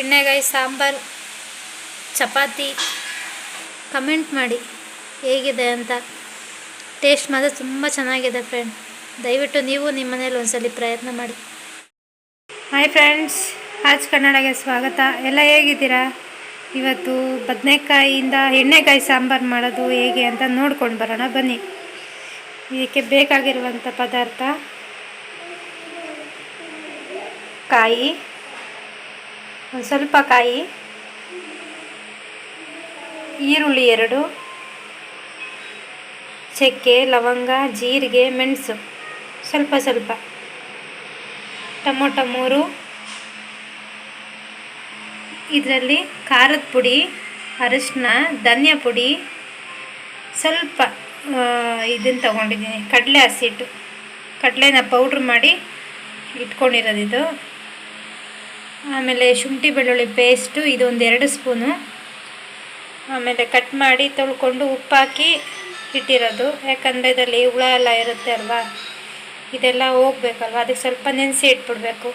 ಎಣ್ಣೆಗಾಯಿ, ಸಾಂಬಾರು, ಚಪಾತಿ ಕಮೆಂಟ್ ಮಾಡಿ ಹೇಗಿದೆ ಅಂತ. ಟೇಸ್ಟ್ ಮಾತ್ರ ತುಂಬ ಚೆನ್ನಾಗಿದೆ ಫ್ರೆಂಡ್. ದಯವಿಟ್ಟು ನೀವು ನಿಮ್ಮ ಮನೇಲಿ ಒಂದ್ಸಲಿ ಪ್ರಯತ್ನ ಮಾಡಿ. ಹಾಯ್ ಫ್ರೆಂಡ್ಸ್, ಆಜ್ ಕನ್ನಡಗೆ ಸ್ವಾಗತ. ಎಲ್ಲ ಹೇಗಿದ್ದೀರಾ? ಇವತ್ತು ಬದನೆಕಾಯಿಯಿಂದ ಎಣ್ಣೆಕಾಯಿ ಸಾಂಬಾರು ಮಾಡೋದು ಹೇಗೆ ಅಂತ ನೋಡ್ಕೊಂಡು ಬರೋಣ, ಬನ್ನಿ. ಇದಕ್ಕೆ ಬೇಕಾಗಿರುವಂಥ ಪದಾರ್ಥ ಕಾಯಿ. ಒಂದು ಸ್ವಲ್ಪ ಕಾಯಿ, ಈರುಳ್ಳಿ ಎರಡು, ಚಕ್ಕೆ, ಲವಂಗ, ಜೀರಿಗೆ, ಮೆಣಸು, ಸ್ವಲ್ಪ ಸ್ವಲ್ಪ. ಟೊಮೊಟೊ ಮೂರು. ಇದರಲ್ಲಿ ಖಾರದ ಪುಡಿ, ಅರಿಶಿನ, ಧನ್ಯ ಪುಡಿ, ಸ್ವಲ್ಪ ಇದನ್ನು ತೊಗೊಂಡಿದ್ದೀನಿ, ಕಡಲೆ ಹಸಿಟ್ಟು ಕಡಲೆನ ಪೌಡ್ರ್ ಮಾಡಿ ಇಟ್ಕೊಂಡಿರೋದಿದು ಆಮೇಲೆ ಶುಂಠಿ ಬೆಳ್ಳುಳ್ಳಿ ಪೇಸ್ಟು, ಇದೊಂದು ಎರಡು ಸ್ಪೂನು. ಆಮೇಲೆ ಕಟ್ ಮಾಡಿ ತೊಳ್ಕೊಂಡು ಉಪ್ಪಾಕಿ ಇಟ್ಟಿರೋದು. ಯಾಕಂದರೆ ಇದರಲ್ಲಿ ಹುಳ ಎಲ್ಲ ಇರುತ್ತೆ ಅಲ್ವಾ? ಇದೆಲ್ಲ ಹೋಗ್ಬೇಕಲ್ವ? ಅದಕ್ಕೆ ಸ್ವಲ್ಪ ನೆನೆಸಿ ಇಟ್ಬಿಡ್ಬೇಕು.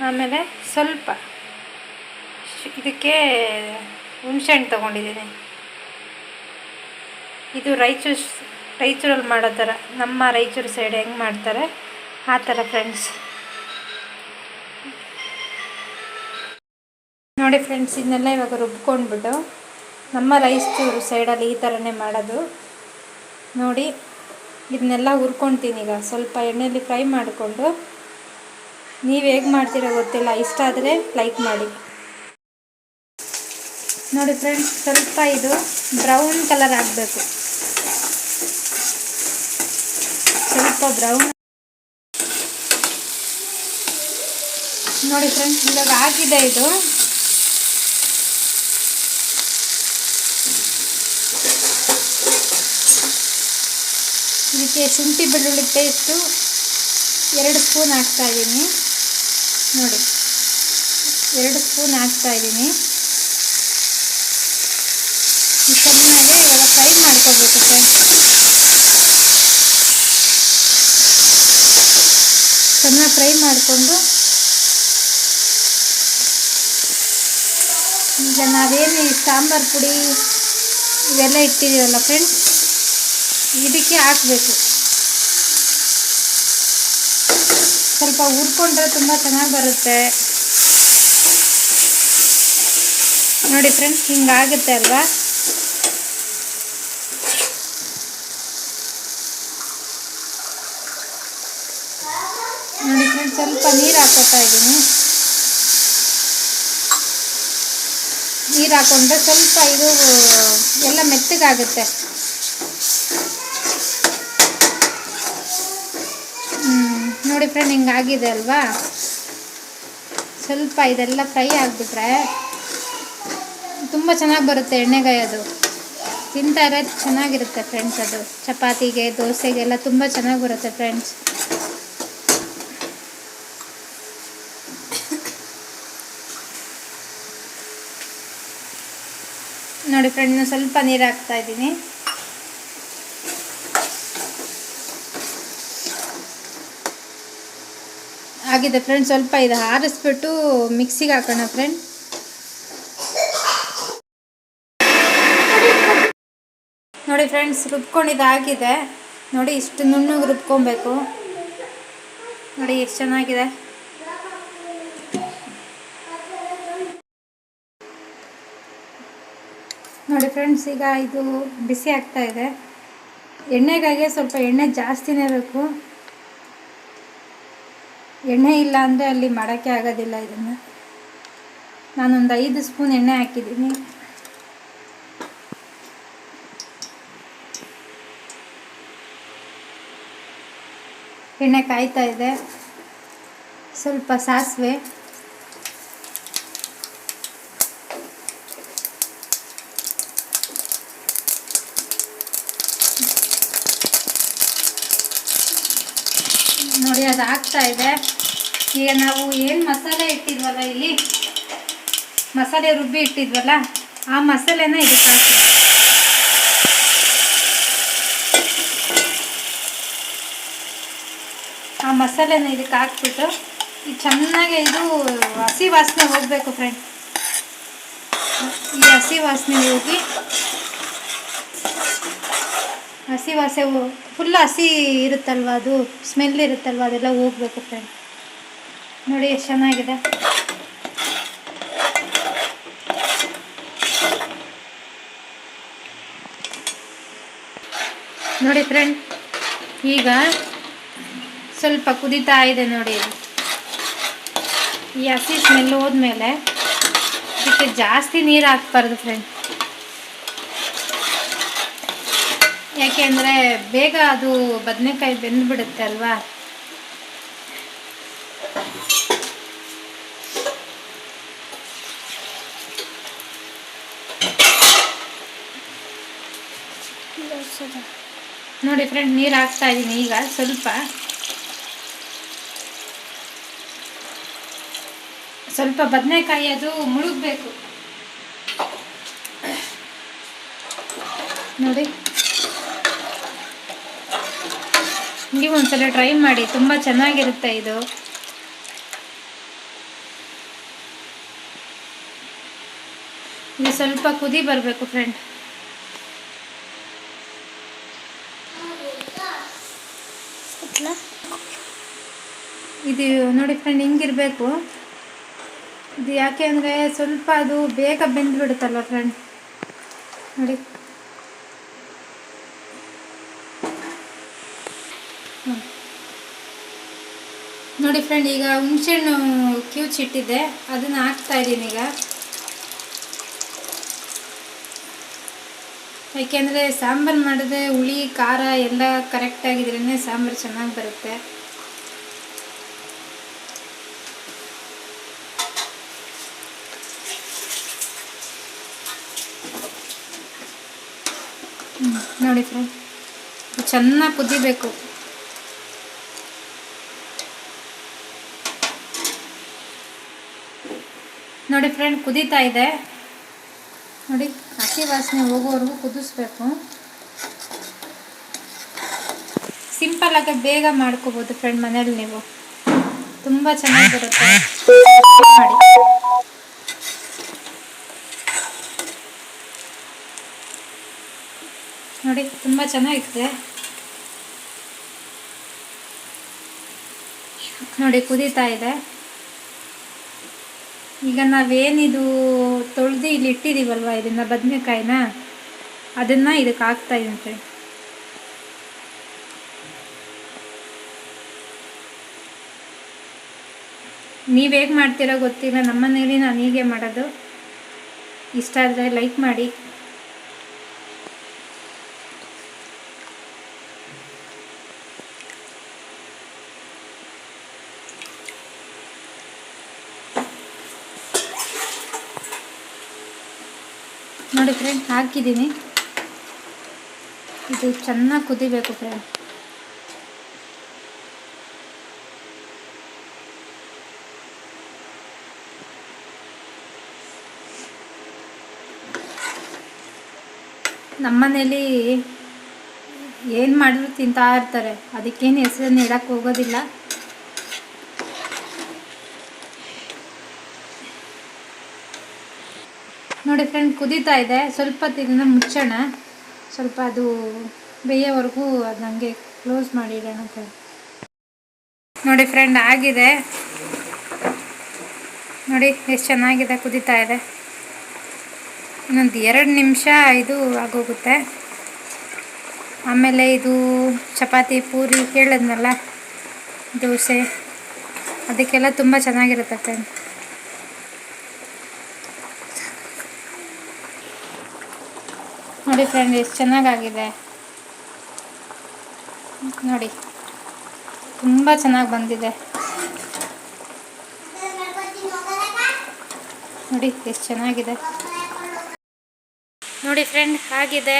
ಆಮೇಲೆ ಸ್ವಲ್ಪ ಇದಕ್ಕೆ ಹುಣ್ಸೆಹಣ್ಣು ತೊಗೊಂಡಿದ್ದೀನಿ. ಇದು ರಾಯಚೂರು ರಾಯಚೂರಲ್ಲಿ ಮಾಡೋ ಥರ, ನಮ್ಮ ರಾಯಚೂರು ಸೈಡ್ ಹೆಂಗೆ ಮಾಡ್ತಾರೆ, ಆ ಥರ ಫ್ರೆಂಡ್ಸ್ ನೋಡಿ ಫ್ರೆಂಡ್ಸ್ ಇದನ್ನೆಲ್ಲ ಇವಾಗ ರುಬ್ಕೊಂಡ್ಬಿಟ್ಟು ನಮ್ಮ ರೈಸ್ ಚೂರು ಸೈಡಲ್ಲಿ ಈ ಥರನೇ ಮಾಡೋದು. ನೋಡಿ, ಇದನ್ನೆಲ್ಲ ಹುರ್ಕೊಳ್ತೀನಿ ಈಗ. ಸ್ವಲ್ಪ ಎಣ್ಣೆಯಲ್ಲಿ ಫ್ರೈ ಮಾಡಿಕೊಂಡು ನೀವು ಹೇಗೆ ಮಾಡ್ತೀರೋ ಗೊತ್ತಿಲ್ಲ. ಇಷ್ಟ ಆದರೆ ಲೈಕ್ ಮಾಡಿ. ನೋಡಿ ಫ್ರೆಂಡ್ಸ್ ಸ್ವಲ್ಪ ಇದು ಬ್ರೌನ್ ಕಲರ್ ಆಗಬೇಕು. ಸ್ವಲ್ಪ ಬ್ರೌನ್ ನೋಡಿ ಫ್ರೆಂಡ್ಸ್ ಇವಾಗ ಆಗಿದೆ ಇದು. ಇದಕ್ಕೆ ಶುಂಠಿ ಬೆಳ್ಳುಳ್ಳಿ ಪೇಸ್ಟು ಎರಡು ಸ್ಪೂನ್ ಹಾಕ್ತಾ ಇದ್ದೀನಿ. ನೋಡಿ, ಎರಡು ಸ್ಪೂನ್ ಹಾಕ್ತಾ ಇದ್ದೀನಿ. ಈ ಚೆನ್ನಾಗಿ ಇವಾಗ ಫ್ರೈ ಮಾಡ್ಕೋಬೇಕು ಫ್ರೆಂಡ್ಸ್ ಚೆನ್ನಾಗಿ ಫ್ರೈ ಮಾಡಿಕೊಂಡು ಈಗ ನಾವೇನು ಈ ಸಾಂಬಾರು ಪುಡಿ ಇವೆಲ್ಲ ಇಟ್ಟಿದ್ದೀವಲ್ಲ ಫ್ರೆಂಡ್ಸ್ ಇದಕ್ಕೆ ಹಾಕಬೇಕು. ಸ್ವಲ್ಪ ಹುರ್ಕೊಂಡ್ರೆ ತುಂಬ ಚೆನ್ನಾಗಿ ಬರುತ್ತೆ. ನೋಡಿ ಫ್ರೆಂಡ್ಸ್ ಹಿಂಗಾಗುತ್ತೆ ಅಲ್ವಾ? ನೋಡಿ ಫ್ರೆಂಡ್ಸ್, ಸ್ವಲ್ಪ ನೀರು ಹಾಕೋತಾ ಇದ್ದೀನಿ. ನೀರು ಹಾಕೊಂಡ್ರೆ ಸ್ವಲ್ಪ ಇದು ಎಲ್ಲ ಮೆತ್ತಗಾಗುತ್ತೆ. ನೋಡಿ ಫ್ರೆಂಡ್ ಹಿಂಗಾಗಿದೆ ಅಲ್ವಾ? ಸ್ವಲ್ಪ ಇದೆಲ್ಲ ಫ್ರೈ ಆಗಿಬಿಟ್ರೆ ತುಂಬ ಚೆನ್ನಾಗಿ ಬರುತ್ತೆ ಎಣ್ಣೆಗಾಯಿ ಅದು. ತಿಂತಾರೆ, ಚೆನ್ನಾಗಿರುತ್ತೆ ಫ್ರೆಂಡ್ಸ್ ಅದು. ಚಪಾತಿಗೆ ದೋಸೆಗೆಲ್ಲ ತುಂಬ ಚೆನ್ನಾಗಿ ಬರುತ್ತೆ ಫ್ರೆಂಡ್ಸ್ ನೋಡಿ ಫ್ರೆಂಡ್ ಸ್ವಲ್ಪ ನೀರು ಹಾಕ್ತಾ ಇದ್ದೀನಿ. ಆಗಿದೆ ಫ್ರೆಂಡ್ ಸ್ವಲ್ಪ ಇದು ಆರಿಸ್ಬಿಟ್ಟು ಮಿಕ್ಸಿಗೆ ಹಾಕೋಣ ಫ್ರೆಂಡ್ ನೋಡಿ ಫ್ರೆಂಡ್ಸ್ ರುಬ್ಕೊಂಡಿದ್ದು ಆಗಿದೆ. ನೋಡಿ ಇಷ್ಟು ನುಣ್ಣಗೆ ರುಬ್ಕೊಬೇಕು. ನೋಡಿ ಎಷ್ಟು ಚೆನ್ನಾಗಿದೆ. ನೋಡಿ ಫ್ರೆಂಡ್ಸ್ ಈಗ ಇದು ಬಿಸಿ ಆಗ್ತಾ ಇದೆ. ಎಣ್ಣೆಗಾಗಿ ಸ್ವಲ್ಪ ಎಣ್ಣೆ ಜಾಸ್ತಿನೇ ಬೇಕು. ಎಣ್ಣೆ ಇಲ್ಲ ಅಂದರೆ ಅಲ್ಲಿ ಮಾಡೋಕ್ಕೆ ಆಗೋದಿಲ್ಲ ಇದನ್ನು. ನಾನೊಂದು ಐದು ಸ್ಪೂನ್ ಎಣ್ಣೆ ಹಾಕಿದ್ದೀನಿ. ಎಣ್ಣೆ ಕಾಯ್ತಾ ಇದೆ. ಸ್ವಲ್ಪ ಸಾಸಿವೆ. ನೋಡಿ ಅದು ಆಗ್ತಾ ಇದೆ. ಈಗ ನಾವು ಏನು ಮಸಾಲೆ ಇಟ್ಟಿದ್ವಲ್ಲ ಇಲ್ಲಿ? ಮಸಾಲೆ ರುಬ್ಬಿ ಇಟ್ಟಿದ್ವಲ್ಲ, ಆ ಮಸಾಲೆನ ಇದಕ್ಕೆ ಹಾಕಿ. ಆ ಮಸಾಲೆನ ಇದಕ್ಕೆ ಹಾಕ್ಬಿಟ್ಟು, ಈ ಚೆನ್ನಾಗಿ ಇದು ಹಸಿ ವಾಸನೆ ಹೋಗಬೇಕು ಫ್ರೆಂಡ್ ಈ ಹಸಿ ವಾಸನೆ ಹೋಗಿ ಹಸಿ ವಾಸೆ ಫುಲ್ ಹಸಿ ಇರುತ್ತಲ್ವ ಅದು? ಸ್ಮೆಲ್ ಇರುತ್ತಲ್ವ ಅದೆಲ್ಲ ಹೋಗ್ಬೇಕು ಫ್ರೆಂಡ್ ನೋಡಿ ಎಷ್ಟು ಚೆನ್ನಾಗಿದೆ. ನೋಡಿ ಫ್ರೆಂಡ್ ಈಗ ಸ್ವಲ್ಪ ಕುದೀತಾ ಇದೆ ನೋಡಿ. ಈ ಹಸಿ ಸ್ಮೆಲ್ ಹೋದ್ಮೇಲೆ ಅದಕ್ಕೆ ಜಾಸ್ತಿ ನೀರು ಹಾಕ್ಬಾರ್ದು ಫ್ರೆಂಡ್ ಯಾಕೆಂದರೆ ಬೇಗ ಅದು ಬದನೆಕಾಯಿ ಬೆಂದ್ಬಿಡುತ್ತೆ ಅಲ್ವಾ? ನೋಡಿ ಫ್ರೆಂಡ್ ನೀರು ಹಾಕ್ತಾ ಇದ್ದೀನಿ ಈಗ ಸ್ವಲ್ಪ. ಸ್ವಲ್ಪ ಬದನೆಕಾಯಿ ಅದು ಮುಳುಗಬೇಕು. ನೋಡಿ. ನೀವು ಒಂದ್ಸಲ ಟ್ರೈ ಮಾಡಿ, ತುಂಬ ಚೆನ್ನಾಗಿರುತ್ತೆ ಇದು. ಇದು ಸ್ವಲ್ಪ ಕುದಿ ಬರಬೇಕು ಫ್ರೆಂಡ್ ಇದು ನೋಡಿ ಫ್ರೆಂಡ್ ಹಿಂಗಿರಬೇಕು. ಇದು ಯಾಕೆ ಅಂದರೆ ಸ್ವಲ್ಪ ಅದು ಬೇಗ ಬೆಂದ್ಬಿಡುತ್ತಲ್ವ ಫ್ರೆಂಡ್ ನೋಡಿ. ನೋಡಿ ಫ್ರೆಂಡ್ ಈಗ ಹುಣಸೆಹಣ್ಣು ಕಿವುಚಿಟ್ಟಿದ್ದೆ ಅದನ್ನು ಹಾಕ್ತಾ ಇದ್ದೀನಿ ಈಗ. ಯಾಕೆಂದರೆ ಸಾಂಬಾರು ಮಾಡಿದ್ರೆ ಹುಳಿ, ಖಾರ ಎಲ್ಲ ಕರೆಕ್ಟಾಗಿದ್ರೇ ಸಾಂಬಾರು ಚೆನ್ನಾಗಿ ಬರುತ್ತೆ. ನೋಡಿ ಫ್ರೆಂಡ್ ಚೆನ್ನಾಗಿ ಕುದಿಬೇಕು. ನೋಡಿ ಫ್ರೆಂಡ್ ಕುದೀತಾ ಇದೆ. ನೋಡಿ ಹಸಿ ವಾಸನೆ ಹೋಗೋವರೆಗೂ ಕುದಿಸ್ಬೇಕು. ಸಿಂಪಲ್ ಆಗಿ ಬೇಗ ಮಾಡ್ಕೋಬೋದು ಫ್ರೆಂಡ್ ಮನೇಲಿ ನೀವು. ತುಂಬ ಚೆನ್ನಾಗಿ ಬರುತ್ತೆ ಮಾಡಿ. ನೋಡಿ, ತುಂಬ ಚೆನ್ನಾಗಿದೆ. ನೋಡಿ, ಕುದೀತಾ ಇದೆ. ಈಗ ನಾವೇನಿದು ತೊಳೆದು ಇಲ್ಲಿ ಇಟ್ಟಿದ್ದೀವಲ್ವ ಇದನ್ನು ಬದನೆಕಾಯಿನ? ಅದನ್ನು ಇದಕ್ಕೆ ಹಾಕ್ತಾ ನೀವು ಹೇಗೆ ಮಾಡ್ತೀರೋ ಗೊತ್ತಿಲ್ಲ ನಮ್ಮನೇಲಿ ನಾನು ಹೀಗೆ ಮಾಡೋದು. ಇಷ್ಟ ಆದರೆ ಲೈಕ್ ಮಾಡಿ ನೋಡಿ ಫ್ರೆಂಡ್ ಹಾಕಿದ್ದೀನಿ. ಇದು ಚೆನ್ನಾಗಿ ಕುದಿಬೇಕು ಫ್ರೆಂಡ್ ನಮ್ಮನೇಲಿ ಏನು ಮಾಡಿದ್ರು ತಿಂತಾ ಇರ್ತಾರೆ. ಅದಕ್ಕೇನು ಹೆಸರನ್ನು ಇಡೋಕ್ಕೆ ಹೋಗೋದಿಲ್ಲ. ನೋಡಿ ಫ್ರೆಂಡ್ ಕುದೀತಾ ಇದೆ. ಸ್ವಲ್ಪ ಇದನ್ನು ಮುಚ್ಚೋಣ. ಸ್ವಲ್ಪ ಅದು ಬೇಯೋವರೆಗೂ ಅದು ನನಗೆ ಕ್ಲೋಸ್ ಮಾಡಿಡೋಣ ಫ್ರೆಂಡ್ ನೋಡಿ ಫ್ರೆಂಡ್ ಆಗಿದೆ. ನೋಡಿ ಎಷ್ಟು ಚೆನ್ನಾಗಿದೆ, ಕುದೀತಾ ಇದೆ. ಇನ್ನೊಂದು ಎರಡು ನಿಮಿಷ ಇದು ಆಗೋಗುತ್ತೆ. ಆಮೇಲೆ ಇದು ಚಪಾತಿ, ಪೂರಿ ಕೇಳಿದ್ನಲ್ಲ ದೋಸೆ. ಅದಕ್ಕೆಲ್ಲ ತುಂಬ ಚೆನ್ನಾಗಿರುತ್ತೆ ಫ್ರೆಂಡ್ ನೋಡಿ ಫ್ರೆಂಡ್ ಎಷ್ಟು ಚೆನ್ನಾಗಾಗಿದೆ. ನೋಡಿ, ತುಂಬ ಚೆನ್ನಾಗಿ ಬಂದಿದೆ. ನೋಡಿ, ಎಷ್ಟು ಚೆನ್ನಾಗಿದೆ. ನೋಡಿ ಫ್ರೆಂಡ್ ಆಗಿದೆ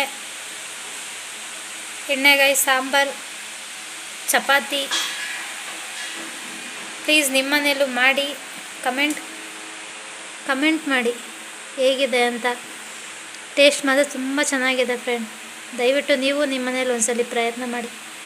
ಎಣ್ಣೆಗಾಯಿ, ಸಾಂಬಾರು, ಚಪಾತಿ. ಪ್ಲೀಸ್ ನಿಮ್ಮನೇಲೂ ಮಾಡಿ ಕಮೆಂಟ್ ಕಮೆಂಟ್ ಮಾಡಿ ಹೇಗಿದೆ ಅಂತ. ಟೇಸ್ಟ್ ಮಾತ್ರ ತುಂಬ ಚೆನ್ನಾಗಿದೆ ಫ್ರೆಂಡ್ ದಯವಿಟ್ಟು ನೀವು ನಿಮ್ಮ ಮನೇಲಿ ಒಂದ್ಸಲಿ ಪ್ರಯತ್ನ ಮಾಡಿ.